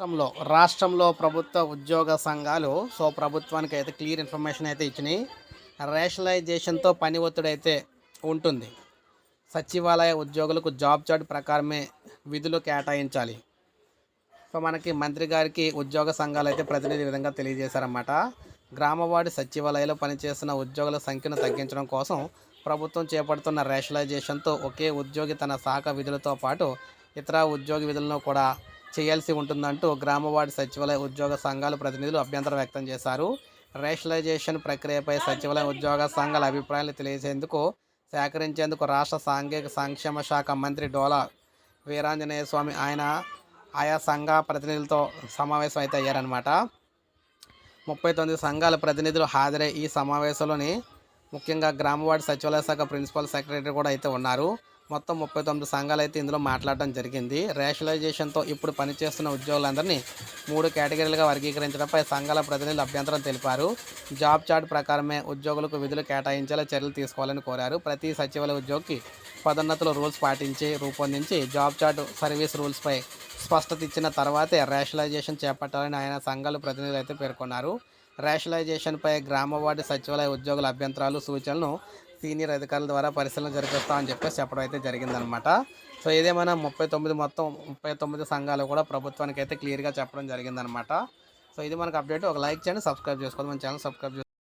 రాష్ట్రంలో రాష్ట్రంలో ప్రభుత్వ ఉద్యోగ సంఘాలు సో ప్రభుత్వానికి అయితే క్లియర్ ఇన్ఫర్మేషన్ అయితే ఇచ్చినాయి. రేషనలైజేషన్తో పని ఒత్తిడి అయితే ఉంటుంది. సచివాలయ ఉద్యోగులకు జాబ్ చార్ట్ ప్రకారమే విధులు కేటాయించాలి. సో మనకి మంత్రి గారికి ఉద్యోగ సంఘాలు అయితే ప్రతినిధి విధంగా తెలియజేశారన్నమాట. గ్రామవాడి సచివాలయాలు పనిచేస్తున్న ఉద్యోగుల సంఖ్యను తగ్గించడం కోసం ప్రభుత్వం చేపడుతున్న రేషనలైజేషన్తో ఒకే ఉద్యోగి తన శాఖ విధులతో పాటు ఇతర ఉద్యోగి విధులను కూడా చేయాల్సి ఉంటుందంటూ గ్రామవాడి సచివాలయ ఉద్యోగ సంఘాల ప్రతినిధులు అభ్యంతరం వ్యక్తం చేశారు. రేషనలైజేషన్ ప్రక్రియపై సచివాలయ ఉద్యోగ సంఘాల అభిప్రాయాలు తెలియజేందుకు సేకరించేందుకు రాష్ట్ర సాంఘిక సంక్షేమ శాఖ మంత్రి డోలా వీరాంజనేయ స్వామి ఆయన ఆయా సంఘ ప్రతినిధులతో సమావేశం అయితే అయ్యారనమాట ముప్పై తొమ్మిది సంఘాల ప్రతినిధులు హాజరై ఈ సమావేశంలోని ముఖ్యంగా గ్రామవాడి సచివాలయ శాఖ ప్రిన్సిపల్ సెక్రటరీ కూడా అయితే ఉన్నారు. మొత్తం ముప్పై తొమ్మిది సంఘాలు అయితే ఇందులో మాట్లాడడం జరిగింది. రేషనలైజేషన్తో ఇప్పుడు పనిచేస్తున్న ఉద్యోగులందరినీ మూడు కేటగిరీలుగా వర్గీకరించడంపై సంఘాల ప్రతినిధులు అభ్యంతరం తెలిపారు. జాబ్ చార్ట్ ప్రకారమే ఉద్యోగులకు విధులు కేటాయించేలా చర్యలు తీసుకోవాలని కోరారు. ప్రతి సచివాలయ ఉద్యోగికి పదోన్నతుల రూల్స్ పాటించి రూపొందించి జాబ్ చార్ట్ సర్వీస్ రూల్స్పై స్పష్టత ఇచ్చిన తర్వాతే రేషనలైజేషన్ చేపట్టాలని ఆయన సంఘాల ప్రతినిధులు అయితే పేర్కొన్నారు రేషనలైజేషన్పై గ్రామ వార్డు సచివాలయ ఉద్యోగుల అభ్యంతరాలు సూచనలను సీనియర్ అధికారుల ద్వారా పరిశీలన జరిపిస్తామని చెప్పేసి చెప్పడం అయితే జరిగిందనమాట సో ఏదేమైనా ముప్పై తొమ్మిది మొత్తం ముప్పై తొమ్మిది సంఘాలు కూడా ప్రభుత్వానికి అయితే క్లియర్గా చెప్పడం జరిగిందనమాట సో ఇది మనకు అప్డేట్ ఒక లైక్ చేయండి సబ్స్క్రైబ్ చేసుకోండి. మన ఛానల్ సబ్స్క్రైబ్